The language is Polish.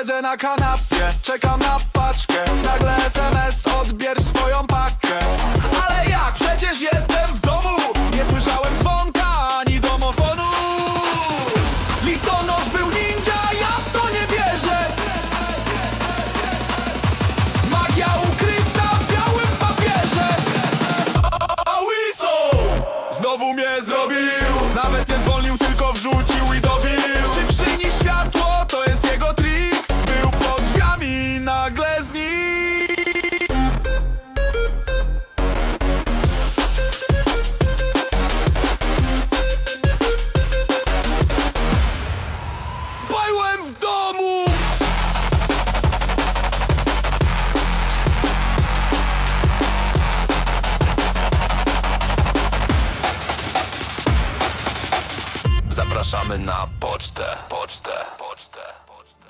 Leżę na kanapie, czekam na paczkę. Nagle SMS, odbierz swoją pakę. Ale jak? Przecież jestem w domu. Nie słyszałem dzwonka ani domofonu. Listonosz był ninja, ja w to nie wierzę. Magia ukryta w białym papierze. A Wilson Znowu mnie zrobił. Nawet nie zwolnił, tylko wrzucił Zapraszamy na pocztę, pocztę, pocztę, pocztę.